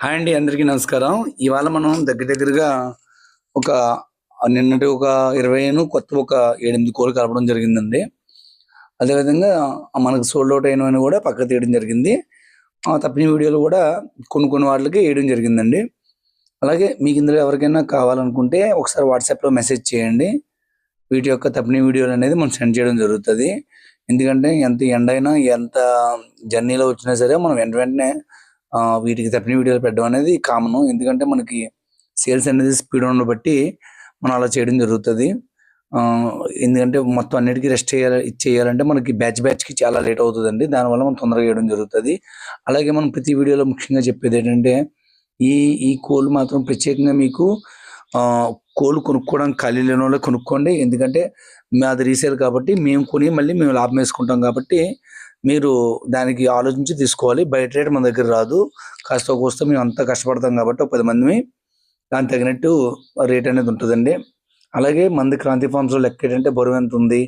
Hi అండి అందరికీ నమస్కారం. ఇవాళ మనం దగ్గర దగ్గరగా ఒక నిన్నటి ఒక ఇరవైను కొత్త ఒక ఏడెనిమిది కోళ్ళు కలపడం జరిగిందండి. అదేవిధంగా మనకు సోల్డ్ అవుట్ అయినవని కూడా పక్కకు తీయడం జరిగింది. ఆ తప్పిన వీడియోలు కూడా కొన్ని కొన్ని వాటికి వేయడం జరిగిందండి. అలాగే మీకు ఇందులో ఎవరికైనా కావాలనుకుంటే ఒకసారి వాట్సాప్లో మెసేజ్ చేయండి. వీటి యొక్క తప్పిన వీడియోలు అనేది మనం సెండ్ చేయడం జరుగుతుంది. ఎందుకంటే ఎంత ఎండ అయినా ఎంత జర్నీలో వచ్చినా సరే మనం వెంట వెంటనే వీటికి తప్పిన వీడియోలు పెట్టడం అనేది కామన్ ఎందుకంటే మనకి సేల్స్ అనేది స్పీడ్ ఉన్న బట్టి మనం అలా చేయడం జరుగుతుంది. ఎందుకంటే మొత్తం అన్నిటికీ రెస్ట్ చేయాలి చేయాలంటే మనకి బ్యాచ్ బ్యాచ్కి చాలా లేట్ అవుతుందండి. దానివల్ల మనం తొందరగా చేయడం జరుగుతుంది. అలాగే మనం ప్రతి వీడియోలో ముఖ్యంగా చెప్పేది ఏంటంటే ఈ ఈ కోళ్ళు మాత్రం ప్రత్యేకంగా మీకు కోళ్ళు కొనుక్కోవడానికి ఖాళీ లేని వాళ్ళు కొనుక్కోండి. ఎందుకంటే మాది రీసేల్ కాబట్టి మేము కొని మళ్ళీ మేము లాభం వేసుకుంటాం కాబట్టి మీరు దానికి ఆలోచించి తీసుకోవాలి. బయట రేట్ మన దగ్గర రాదు. కాస్త కోస్త మేము అంతా కష్టపడతాం కాబట్టి ఒక పది మంది దానికి తగినట్టు రేట్ అనేది ఉంటుందండి. అలాగే మంది క్రాంతి ఫార్మ్స్లో లెక్క ఏంటంటే బరువు ఎంత ఉంది?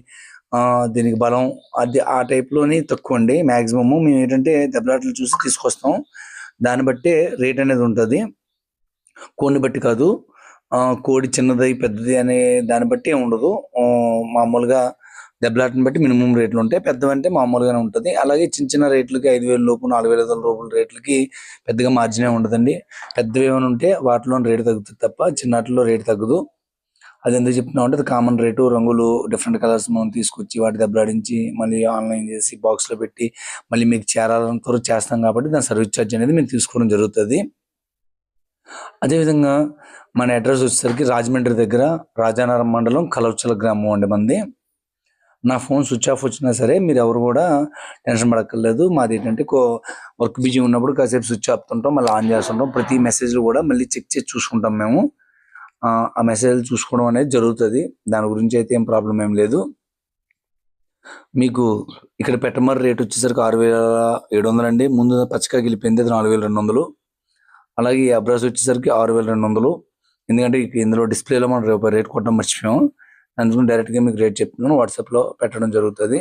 దీనికి బలం అది ఆ టైప్లోని తక్కువ అండి. మ్యాక్సిమము మేము ఏంటంటే దెబ్బలాటలు చూసి తీసుకొస్తాం. దాన్ని బట్టే రేట్ అనేది ఉంటుంది. కోడిని బట్టి కాదు. కోడి చిన్నది పెద్దది అనే దాన్ని బట్టి ఉండదు. మామూలుగా దెబ్బలాటని బట్టి మినిమం రేట్లు ఉంటాయి. పెద్దవంటే మామూలుగానే ఉంటుంది. అలాగే చిన్న చిన్న రేట్లకి ఐదు వేల లోపు నాలుగు వేల ఐదు వందల రూపాయల రేట్లకి పెద్దగా మార్జినే ఉండదండి. పెద్దవి ఏమైనా ఉంటే వాటిలో రేటు తగ్గుతుంది తప్ప చిన్నట్లో రేటు తగ్గదు. అది ఎందుకు చెప్తున్నాం అంటే అది కామన్ రేటు రంగులు డిఫరెంట్ కలర్స్ మనం తీసుకొచ్చి వాటి దెబ్బలాడించి మళ్ళీ ఆన్లైన్ చేసి బాక్స్లో పెట్టి మళ్ళీ మీకు చేరాలని వరకు చేస్తాం కాబట్టి దాని సర్వీస్ ఛార్జ్ అనేది మేము తీసుకోవడం జరుగుతుంది. అదేవిధంగా మన అడ్రస్ వచ్చేసరికి రాజమండ్రి దగ్గర రాజానగరం మండలం కలవచల గ్రామం అండి మంది నా ఫోన్ స్విచ్ ఆఫ్ వచ్చినా సరే మీరు ఎవరు కూడా టెన్షన్ పడక్కర్లేదు. మాది ఏంటంటే వర్క్ బిజీ ఉన్నప్పుడు కాసేపు స్విచ్ ఆపుతుంటాం మళ్ళీ ఆన్ చేస్తుంటాం. ప్రతి మెసేజ్లు కూడా మళ్ళీ చెక్ చేసి చూసుకుంటాం మేము. ఆ, మెసేజ్ చూసుకోవడం అనేది జరుగుతుంది. దాని గురించి అయితే ఏం ప్రాబ్లం ఏం లేదు. మీకు ఇక్కడ పెట్టమర్ రేట్ వచ్చేసరికి ఆరు వేల ఏడు వందలు అండి. ముందు పచ్చకాయ గెలిపింది అది నాలుగు వేల రెండు వందలు. అలాగే ఈ అబ్రాస్ వచ్చేసరికి ఆరు వేల రెండు వందలు. ఎందుకంటే ఇందులో డిస్ప్లేలో మనం రేపు రేట్ కొట్టడం మర్చిపోయాము అందుకని డైరెక్ట్గా మీకు రేట్ చెప్తున్నాను. వాట్సాప్లో పెట్టడం జరుగుతుంది.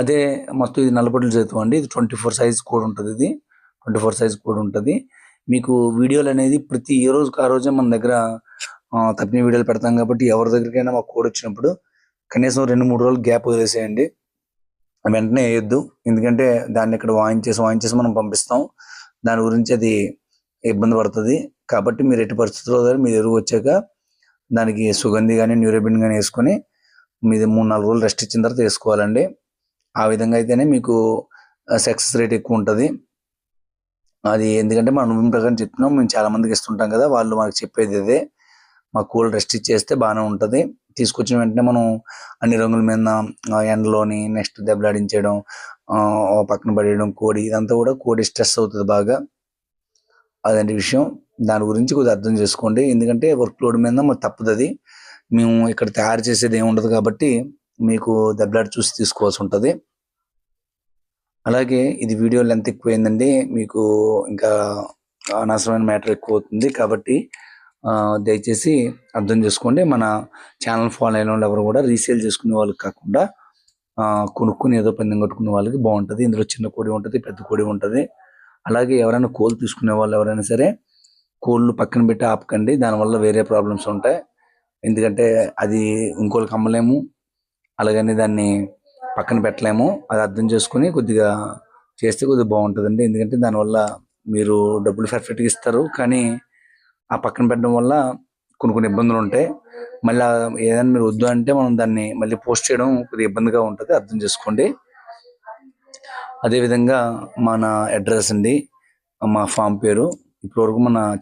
అదే మొత్తం ఇది నల్లబొట్ల జీతం అండి. ఇది ట్వంటీ ఫోర్ సైజ్ కోడ్ ఉంటుంది ఇది. ట్వంటీ ఫోర్ సైజ్ కోడ్ ఉంటుంది. మీకు వీడియోలు అనేది ప్రతి ఏ రోజుకి ఆ రోజే మన దగ్గర తప్పిన వీడియోలు పెడతాం కాబట్టి ఎవరి దగ్గరికైనా మా కోడ్ వచ్చినప్పుడు కనీసం రెండు మూడు రోజులు గ్యాప్ వదిలేసేయండి. వెంటనే వేయొద్దు. ఎందుకంటే దాన్ని ఇక్కడ వాయించేసి వాయించేసి మనం పంపిస్తాం. దాని గురించి అది ఇబ్బంది పడుతుంది. కాబట్టి మీరు ఎట్టి పరిస్థితుల్లో మీరు ఎరువు వచ్చాక దానికి సుగంధి కానీ న్యూరోబిన్ కానీ వేసుకొని మీది మూడు నాలుగు రోజులు రెస్ట్ ఇచ్చిన తర్వాత వేసుకోవాలండి. ఆ విధంగా అయితేనే మీకు సక్సెస్ రేట్ ఎక్కువ ఉంటుంది. అది ఎందుకంటే మా అనుభవం ప్రకారం చెప్తున్నాం మేము చాలామందికి ఇస్తుంటాం కదా వాళ్ళు మాకు చెప్పేది ఇదే. మా కూల్ రెస్ట్ ఇచ్చేస్తే బాగానే ఉంటుంది. తీసుకొచ్చిన వెంటనే మనం అన్ని రంగుల మీద ఎండలోని నెక్స్ట్ దెబ్బలాడించడం పక్కన పడేయడం కోడి ఇదంతా కూడా కోడి స్ట్రెస్ అవుతుంది బాగా. అదంటి విషయం. దాని గురించి కొద్దిగా అర్థం చేసుకోండి. ఎందుకంటే వర్క్ లోడ్ మీద మాకు తప్పదు అది మేము ఇక్కడ తయారు చేసేది ఏముండదు ఉండదు కాబట్టి మీకు దెబ్బలాట చూసి తీసుకోవాల్సి ఉంటుంది. అలాగే ఇది వీడియో లెంత్ ఎక్కువైందండి. మీకు ఇంకా అనవసరమైన మ్యాటర్ ఎక్కువ అవుతుంది కాబట్టి దయచేసి అర్థం చేసుకోండి. మన ఛానల్ ఫాలో అయిన వాళ్ళు ఎవరు కూడా రీసేల్ చేసుకునే వాళ్ళకి కాకుండా కొనుక్కుని ఏదో పందెం కట్టుకునే వాళ్ళకి బాగుంటుంది. ఇందులో చిన్న కోడి ఉంటుంది పెద్ద కోడి ఉంటుంది. అలాగే ఎవరైనా కోలు తీసుకునే వాళ్ళు ఎవరైనా సరే కోళ్ళు పక్కన పెట్టి ఆపకండి దానివల్ల వేరే ప్రాబ్లమ్స్ ఉంటాయి. ఎందుకంటే అది ఇంకోళ్ళకి అమ్మలేము అలాగని దాన్ని పక్కన పెట్టలేము. అది అర్థం చేసుకుని కొద్దిగా చేస్తే కొద్దిగా బాగుంటుందండి. ఎందుకంటే దానివల్ల మీరు డబ్బులు పర్ఫెక్ట్గా ఇస్తారు కానీ ఆ పక్కన పెట్టడం వల్ల కొన్ని కొన్ని ఇబ్బందులు ఉంటాయి. మళ్ళీ ఏదైనా మీరు వద్దు అంటే మనం దాన్ని మళ్ళీ పోస్ట్ చేయడం కొద్దిగా ఇబ్బందిగా ఉంటుంది. అర్థం చేసుకోండి. అదేవిధంగా మన అడ్రస్ అండి మా ఫామ్ పేరు. ఇప్పటివరకు మన